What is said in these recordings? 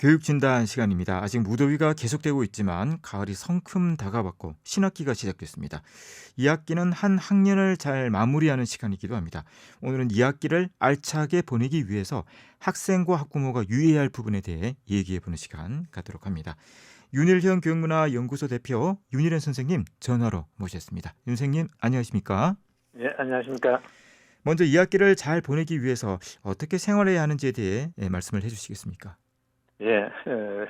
교육진단 시간입니다. 아직 무더위가 계속되고 있지만 가을이 성큼 다가왔고 신학기가 시작됐습니다. 2학기는 한 학년을 잘 마무리하는 시간이기도 합니다. 오늘은 2학기를 알차게 보내기 위해서 학생과 학부모가 유의해야 할 부분에 대해 얘기해보는 시간 갖도록 합니다. 윤일현 교육문화연구소 대표 윤일현 선생님 전화로 모셨습니다. 윤 선생님 안녕하십니까? 예, 안녕하십니까? 먼저 2학기를 잘 보내기 위해서 어떻게 생활해야 하는지에 대해 예, 말씀을 해주시겠습니까? 예, 어,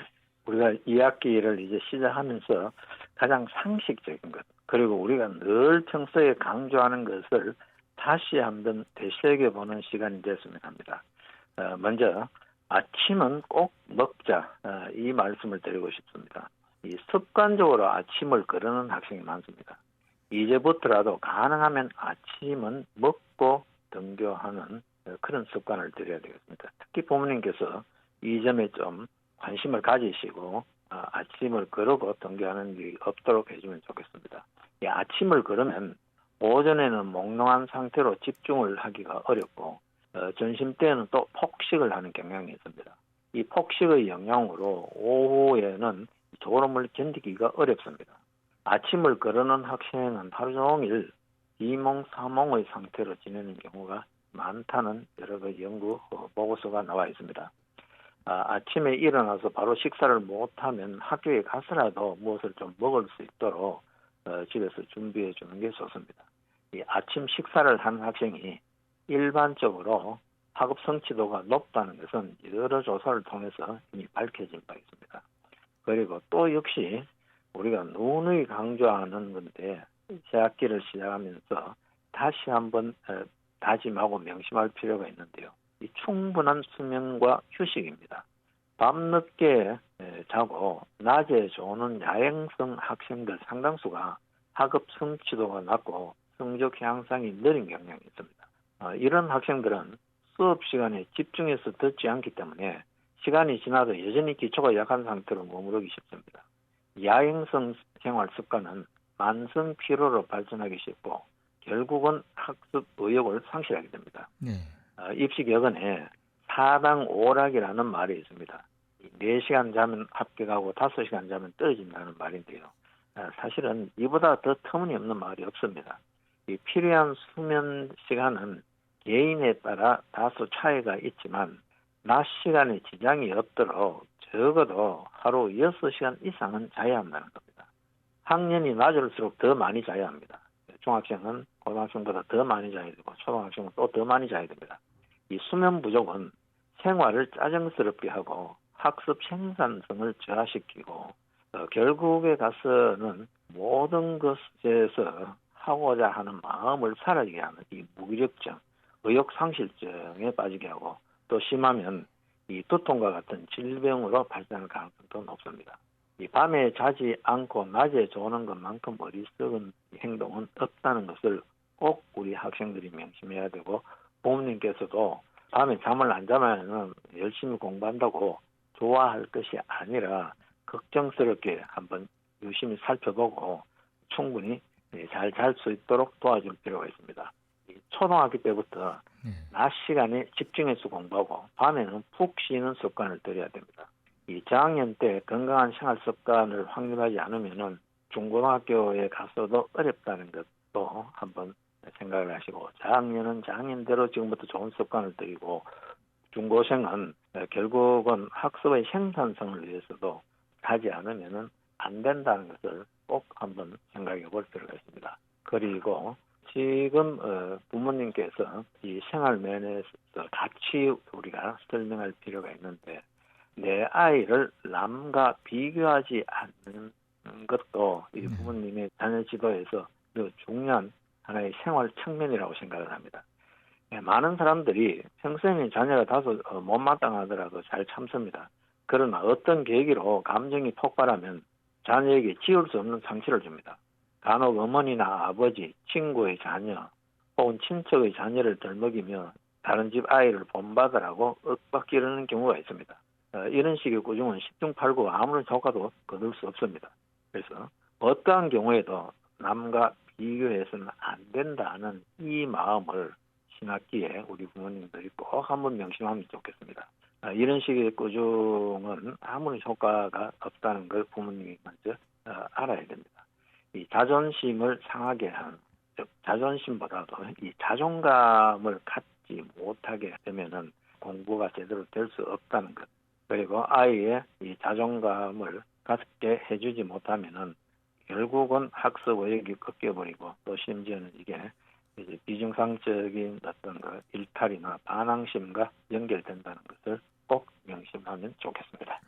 우리가 2학기를 이제 시작하면서 가장 상식적인 것, 그리고 우리가 늘 평소에 강조하는 것을 다시 한번 되새겨보는 시간이 됐으면 합니다. 어, 먼저 아침은 꼭 먹자 어, 이 말씀을 드리고 싶습니다. 이 습관적으로 아침을 거르는 학생이 많습니다. 이제부터라도 가능하면 아침은 먹고 등교하는 어, 그런 습관을 들여야 되겠습니다. 특히 부모님께서 이 점에 좀 관심을 가지시고 아, 아침을 거르고 등교하는 일이 없도록 해주면 좋겠습니다. 이 아침을 걸으면 오전에는 몽롱한 상태로 집중을 하기가 어렵고 어, 점심 때는 또 폭식을 하는 경향이 있습니다. 이 폭식의 영향으로 오후에는 졸음을 견디기가 어렵습니다. 아침을 거르는 학생은 하루 종일 이몽사몽의 상태로 지내는 경우가 많다는 여러 가지 연구 어, 보고서가 나와 있습니다. 아, 아침에 일어나서 바로 식사를 못하면 학교에 가서라도 무엇을 좀 먹을 수 있도록 어, 집에서 준비해 주는 게 좋습니다. 이 아침 식사를 하는 학생이 일반적으로 학업 성취도가 높다는 것은 여러 조사를 통해서 이미 밝혀진 바 있습니다. 그리고 또 역시 우리가 누누이 강조하는 건데 새학기를 시작하면서 다시 한번 어, 다짐하고 명심할 필요가 있는데요. 이 충분한 수면과 휴식입니다. 밤늦게 자고 낮에 조는 야행성 학생들 상당수가 학업 성취도가 낮고 성적 향상이 느린 경향이 있습니다. 어, 이런 학생들은 수업 시간에 집중해서 듣지 않기 때문에 시간이 지나도 여전히 기초가 약한 상태로 머무르기 쉽습니다. 야행성 생활 습관은 만성 피로로 발전하기 쉽고 결국은 학습 의욕을 상실하게 됩니다. 네. 어, 입시 격언에 사당 오락이라는 말이 있습니다. 4시간 자면 합격하고 5시간 자면 떨어진다는 말인데요. 어, 사실은 이보다 더 터무니없는 말이 없습니다. 이 필요한 수면 시간은 개인에 따라 다소 차이가 있지만 낮 시간에 지장이 없도록 적어도 하루 6시간 이상은 자야 한다는 겁니다. 학년이 낮을수록 더 많이 자야 합니다. 중학생은 고등학생보다 더 많이 자야 되고 초등학생은 또 더 많이 자야 됩니다. 이 수면 부족은 생활을 짜증스럽게 하고 학습 생산성을 저하시키고 어, 결국에 가서는 모든 것에서 하고자 하는 마음을 사라지게 하는 이 무기력증, 의욕 상실증에 빠지게 하고 또 심하면 이 두통과 같은 질병으로 발전할 가능성도 높습니다. 이 밤에 자지 않고 낮에 조는 것만큼 어리석은 행동은 없다는 것을 꼭 우리 학생들이 명심해야 되고 부모님께서도 밤에 잠을 안 자면 열심히 공부한다고 좋아할 것이 아니라 걱정스럽게 한번 유심히 살펴보고 충분히 잘 잘 수 있도록 도와줄 필요가 있습니다. 초등학교 때부터 네. 낮 시간에 집중해서 공부하고 밤에는 푹 쉬는 습관을 들여야 됩니다. 이 저학년 때 건강한 생활 습관을 확립하지 않으면은 중고등학교에 가서도 어렵다는 것도 한번 생각을 하시고 저학년은 저학년대로 지금부터 좋은 습관을 들이고 중고생은 결국은 학습의 생산성을 위해서도 하지 않으면은 안 된다는 것을 꼭 한번 생각해 볼 필요가 있습니다. 그리고 지금 어, 부모님께서 이 생활 면에서 같이 우리가 설명할 필요가 있는데 내 아이를 남과 비교하지 않는 것도 이 네. 부모님의 자녀 지도에서 중요한 하나의 생활 측면이라고 생각을 합니다. 예, 많은 사람들이 평소에는 자녀가 다소 어, 못마땅하더라도 잘 참습니다. 그러나 어떤 계기로 감정이 폭발하면 자녀에게 지울 수 없는 상처를 줍니다. 간혹 어머니나 아버지, 친구의 자녀, 혹은 친척의 자녀를 덜먹이며 다른 집 아이를 본받으라고 윽박지르는 경우가 있습니다. 어, 이런 식의 꾸중은 십중팔구 아무런 효과도 거둘 수 없습니다. 그래서 어떠한 경우에도 남과 비교해서는 안 된다는 이 마음을 신학기에 우리 부모님들이 꼭 한번 명심하면 좋겠습니다. 아, 이런 식의 꾸중은 아무리 효과가 없다는 걸 부모님이 먼저 어, 알아야 됩니다. 이 자존심을 상하게 한, 즉 자존심보다도 이 자존감을 갖지 못하게 되면은 공부가 제대로 될 수 없다는 것. 그리고 아이의 이 자존감을 갖게 해주지 못하면은 결국은 학습 의욕이 꺾여버리고 또 심지어는 이게 이제 비정상적인 어떤 그 일탈이나 반항심과 연결된다는 것을 꼭 명심하면 좋겠습니다.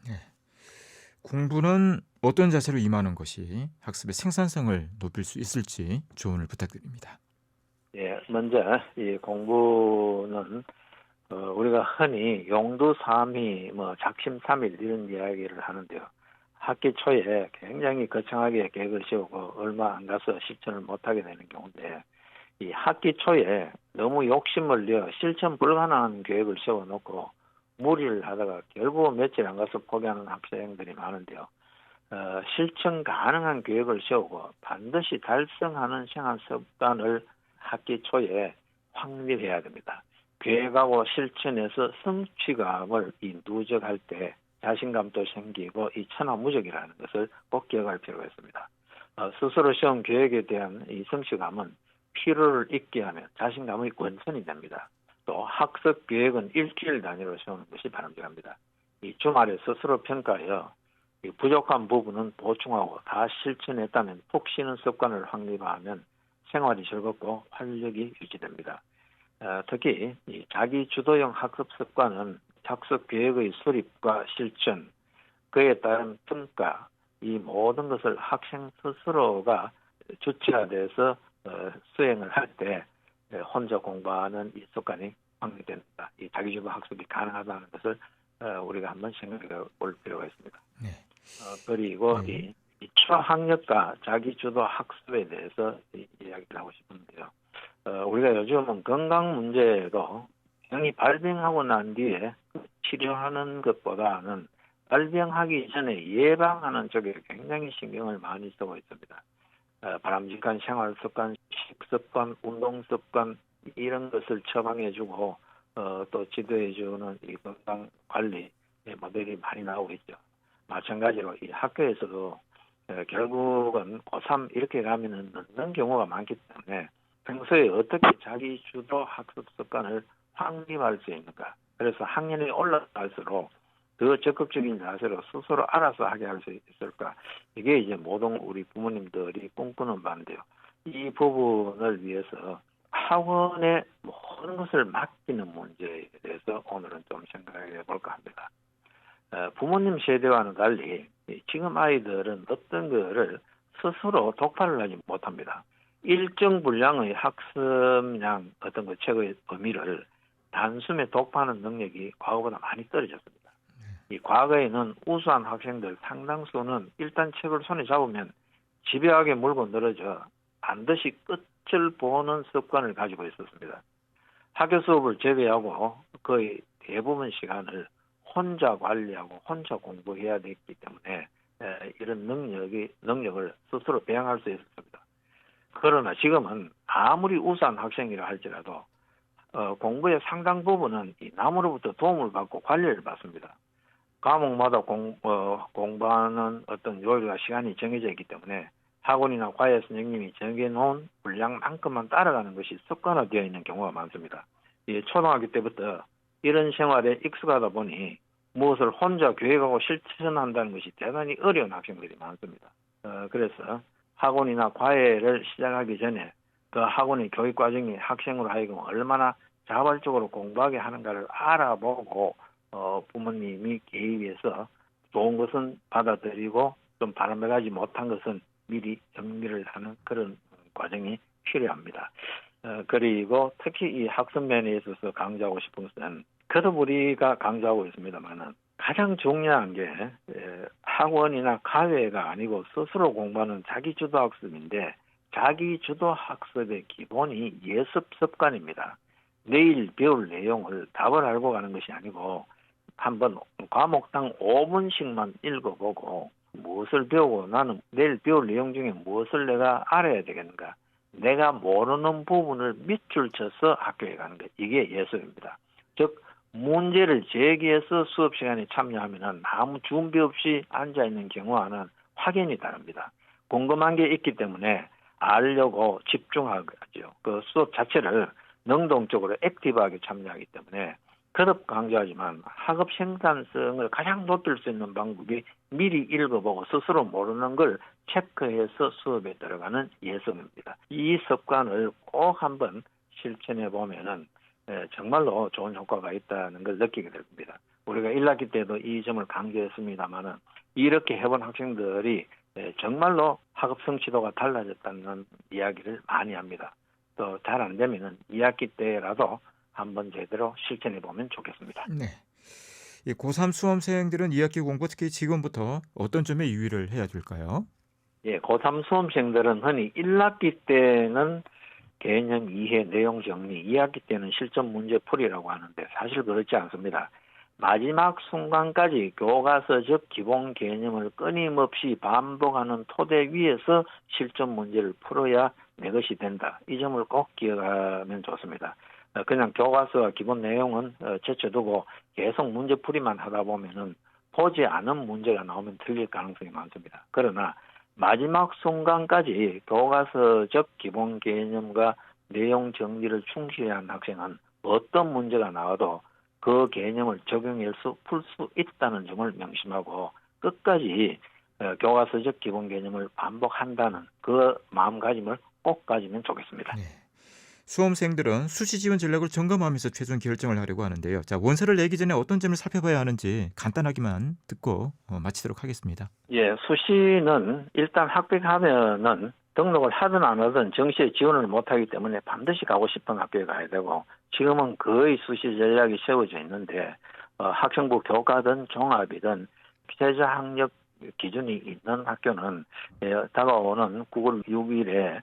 공부는 어떤 자세로 임하는 것이 학습의 생산성을 높일 수 있을지 조언을 부탁드립니다. 예, 먼저 이 공부는 어, 우리가 흔히 용두삼이 뭐 작심삼일 이런 이야기를 하는데요. 학기 초에 굉장히 거창하게 계획을 세우고 얼마 안 가서 실천을 못하게 되는 경우인데 이 학기 초에 너무 욕심을 내어 실천 불가능한 계획을 세워놓고 무리를 하다가 결국 며칠 안 가서 포기하는 학생들이 많은데요. 어, 실천 가능한 계획을 세우고 반드시 달성하는 생활 습관을 학기 초에 확립해야 됩니다. 계획하고 실천해서 성취감을 이 누적할 때 자신감도 생기고 이 천하무적이라는 것을 꼭 기억할 필요가 있습니다. 어, 스스로 세운 계획에 대한 이 성취감은 피로를 잊게 하면 자신감의 원천이 됩니다. 또 학습 계획은 일주일 단위로 세우는 것이 바람직합니다. 이 주말에 스스로 평가하여 이 부족한 부분은 보충하고 다 실천했다면 푹 쉬는 습관을 확립하면 생활이 즐겁고 활력이 유지됩니다. 어, 특히 이 자기 주도형 학습 습관은 학습 계획의 수립과 실천, 그에 따른 평가, 이 모든 것을 학생 스스로가 주체가 돼서 어, 수행을 할 때 혼자 공부하는 이 습관이 확립됩니다. 이 자기주도 학습이 가능하다는 것을 어, 우리가 한번 생각해 볼 필요가 있습니다. 네. 어, 그리고 네. 이, 이 초학력과 자기주도 학습에 대해서 이, 이야기를 하고 싶은데요. 어, 우리가 요즘은 건강 문제도 병이 발병하고 난 뒤에 치료하는 것보다는 발병하기 전에 예방하는 쪽에 굉장히 신경을 많이 쓰고 있습니다. 어, 바람직한 생활 습관, 식습관, 운동 습관 이런 것을 처방해주고 어, 또 지도해주는 이 건강 관리 모델이 많이 나오고 있죠. 마찬가지로 이 학교에서도 어, 결국은 고3 이렇게 가면은 늦는 경우가 많기 때문에 평소에 어떻게 자기 주도 학습 습관을 확립할 수 있는가. 그래서 학년이 올라갈수록 더 적극적인 자세로 스스로 알아서 하게 할 수 있을까. 이게 이제 모든 우리 부모님들이 꿈꾸는 바인데요. 이 부분을 위해서 학원에 모든 것을 맡기는 문제에 대해서 오늘은 좀 생각해 볼까 합니다. 어, 부모님 세대와는 달리 이 지금 아이들은 어떤 거를 스스로 독파를 하지 못합니다. 일정 분량의 학습량 어떤 그 책의 의미를 단숨에 독파하는 능력이 과거보다 많이 떨어졌습니다. 이 과거에는 우수한 학생들 상당수는 일단 책을 손에 잡으면 집요하게 물고 늘어져 반드시 끝을 보는 습관을 가지고 있었습니다. 학교 수업을 제외하고 거의 대부분 시간을 혼자 관리하고 혼자 공부해야 됐기 때문에 에, 이런 능력이 능력을 스스로 배양할 수 있었습니다. 그러나 지금은 아무리 우수한 학생이라 할지라도 어, 공부의 상당 부분은 이 남으로부터 도움을 받고 관리를 받습니다. 과목마다 공, 어, 공부하는 어떤 요일과 시간이 정해져 있기 때문에 학원이나 과외 선생님이 정해놓은 분량만큼만 따라가는 것이 습관화되어 있는 경우가 많습니다. 이 초등학교 때부터 이런 생활에 익숙하다 보니 무엇을 혼자 계획하고 실천한다는 것이 대단히 어려운 학생들이 많습니다. 어, 그래서 학원이나 과외를 시작하기 전에 그 학원의 교육 과정이 학생으로 하여금 얼마나 자발적으로 공부하게 하는가를 알아보고 어, 부모님이 개입해서 좋은 것은 받아들이고 좀 바람직하지 못한 것은 미리 정리를 하는 그런 과정이 필요합니다. 어, 그리고 특히 이 학습 면에 있어서 강조하고 싶은 것은 그도 우리가 강조하고 있습니다만은 가장 중요한 게 에, 학원이나 과외가 아니고 스스로 공부하는 자기 주도 학습인데 자기 주도 학습의 기본이 예습 습관입니다. 내일 배울 내용을 답을 알고 가는 것이 아니고 한번 과목당 5분씩만 읽어보고 무엇을 배우고 나는 내일 배울 내용 중에 무엇을 내가 알아야 되겠는가 내가 모르는 부분을 밑줄 쳐서 학교에 가는 것 이게 예습입니다. 즉 문제를 제기해서 수업 시간에 참여하면은 아무 준비 없이 앉아 있는 경우와는 확연히 다릅니다. 궁금한 게 있기 때문에 알려고 집중하죠. 그 수업 자체를 능동적으로 액티브하게 참여하기 때문에 거듭 강조하지만 학업 생산성을 가장 높일 수 있는 방법이 미리 읽어보고 스스로 모르는 걸 체크해서 수업에 들어가는 예습입니다. 이 습관을 꼭 한번 실천해 보면은 예, 정말로 좋은 효과가 있다는 걸 느끼게 됩니다. 우리가 1학기 때도 이 점을 강조했습니다만은 이렇게 해본 학생들이 예, 정말로 학업 성취도가 달라졌다는 이야기를 많이 합니다. 또 잘 안 되면은 2학기 때라도 한번 제대로 실천해 보면 좋겠습니다. 네. 이 고3 수험생들은 2학기 공부 특히 지금부터 어떤 점에 유의를 해야 될까요? 예, 고3 수험생들은 흔히 1학기 때는 개념 이해, 내용 정리, 2학기 때는 실전 문제 풀이라고 하는데 사실 그렇지 않습니다. 마지막 순간까지 교과서적 기본 개념을 끊임없이 반복하는 토대 위에서 실전 문제를 풀어야 내 것이 된다. 이 점을 꼭 기억하면 좋습니다. 어, 그냥 교과서와 기본 내용은 어, 제쳐두고 계속 문제 풀이만 하다 보면은 보지 않은 문제가 나오면 틀릴 가능성이 많습니다. 그러나 마지막 순간까지 교과서적 기본 개념과 내용 정리를 충실히 한 학생은 어떤 문제가 나와도 그 개념을 적용해서 풀수 있다는 점을 명심하고 끝까지 어, 교과서적 기본 개념을 반복한다는 그 마음가짐을 꼭 가지면 좋겠습니다. 네. 수험생들은 수시 지원 전략을 점검하면서 최종 결정을 하려고 하는데요. 자, 원서를 내기 전에 어떤 점을 살펴봐야 하는지 간단하게만 듣고 어, 마치도록 하겠습니다. 예, 수시는 일단 합격하면은 등록을 하든 안 하든 정시에 지원을 못하기 때문에 반드시 가고 싶은 학교에 가야 되고 지금은 거의 수시 전략이 세워져 있는데 어, 학생부 교과든 종합이든 최저 학력 기준이 있는 학교는 예, 다가오는 9월 6일에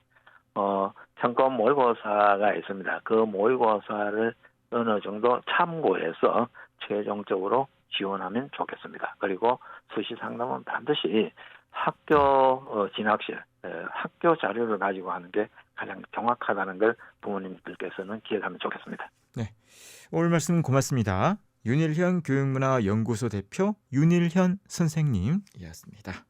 어, 평가 모의고사가 있습니다. 그 모의고사를 어느 정도 참고해서 최종적으로 지원하면 좋겠습니다. 그리고 수시 상담은 반드시 학교 어, 진학실, 에, 학교 자료를 가지고 하는 게 가장 정확하다는 걸 부모님들께서는 기억하면 좋겠습니다. 오늘 말씀 고맙습니다. 윤일현 교육문화연구소 대표 윤일현 선생님이었습니다.